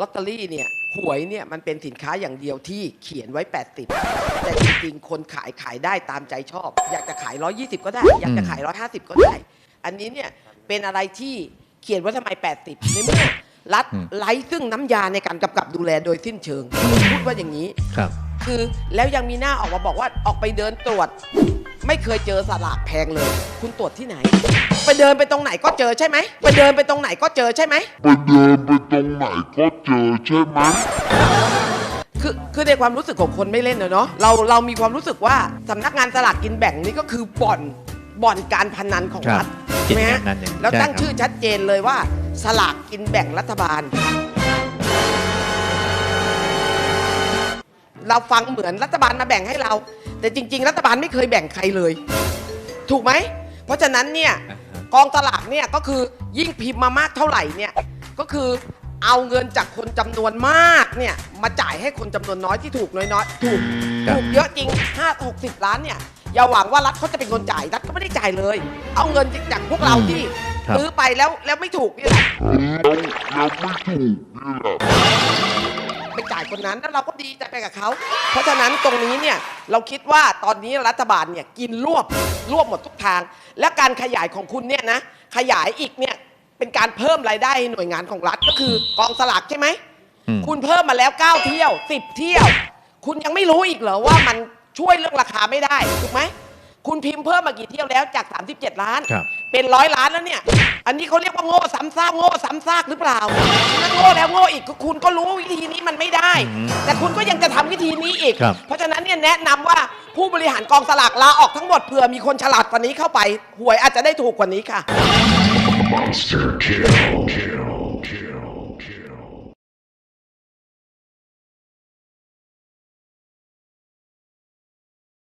ลอตเตอรี่เนี่ยหวยเนี่ยมันเป็นสินค้าอย่างเดียวที่เขียนไว้ 80 แต่จริงๆ คนขายขายได้ตามใจชอบ อยากจะขาย 120 ก็ได้ อยากจะขาย 150 ก็ได้ อันนี้เนี่ยเป็นอะไรที่เขียนไว้ทำไม 80 ในเมื่อรัฐอืมไร้ซึ่งน้ำยาในการกำกับดูแลโดยสิ้นเชิงพูดว่าอย่างนี้ ครับ คือแล้วยังมีหน้าออกมาบอกว่าออกไปเดินตรวจ ไม่เคยเจอสลากแพงเลย คุณตรวจที่ไหน ไปเดินไปตรงไหนก็เจอใช่ไหมไปเดินไปตรงไหนก็เจอใช่ไหมไปเดินไปตรงไหนก็เจอใช่ไหมคือคือในความรู้สึกของคนไม่เล่นอะเนาะเราเรามีความรู้สึกว่าสำนักงานสลากกินแบ่งนี่ก็คือบ่อนบ่อนการพนันของครับรัฐกิจใช่ไหมการฮะนั้นเองแล้วใช่ตั้งครับชื่อชัดเจนเลยว่า สลากกินแบ่งรัฐบาล เราฟังเหมือนรัฐบาลมาแบ่งให้เรา แต่จริง ๆ รัฐบาลไม่เคยแบ่งใครเลย ถูกไหม เพราะฉะนั้นเนี่ยอ่าฮะกองสลากเนี่ยก็คือยิ่งพิมพ์มามากเท่าไหร่เนี่ยก็คือเอาเงินจากคนจำนวนมากเนี่ยมาจ่ายให้คนจำนวนน้อยที่ถูกน้อยๆถูกครับ ถูกเยอะจริง 5 60 ล้านเนี่ยอย่าหวังว่ารัฐเขาจะเป็นคนจ่ายรัฐก็ไม่ได้จ่ายเลย เอาเงินจากพวกเราที่ครับ ซื้อไปแล้วแล้วไม่ถูกนี่แหละแล้วแล้ว ไม่ถูกนี่แหละไปจ่ายคนนั้นแล้วเราก็ดีใจไปกับเขา เพราะฉะนั้นตรงนี้เนี่ยเราคิดว่าตอนนี้รัฐบาลเนี่ยกินรวบรวบหมดทุกทาง และการขยายของคุณเนี่ยนะขยายอีกเนี่ยเป็นการเพิ่มรายได้ให้หน่วยงานของรัฐก็คือกองสลากใช่ไหมอืมคุณเพิ่มมาแล้ว 9 เที่ยว 10 เที่ยว คุณยังไม่รู้อีกเหรอว่ามันช่วยเรื่องราคาไม่ได้ถูกไหม คุณพิมพ์เพิ่มมากี่เที่ยวแล้วจาก 37 ล้าน ครับเป็นร้อยล้านแล้วเนี่ย อันนี้เขาเรียกว่าโง่ซ้ำซากโง่ซ้ำซากหรือเปล่าถ้าโง่แล้วโง่อีกคุณก็รู้ว่าวิธีนี้มันไม่ได้อืมแต่คุณก็ยังจะทำวิธีนี้อีก ครับ เพราะฉะนั้นเนี่ยแนะนำว่าผู้บริหารกองสลากลาออกทั้งหมดเผื่อมีคนฉลาดกว่านี้เข้าไปหวยอาจจะได้ถูกกว่านี้ค่ะ Monster kill. kill.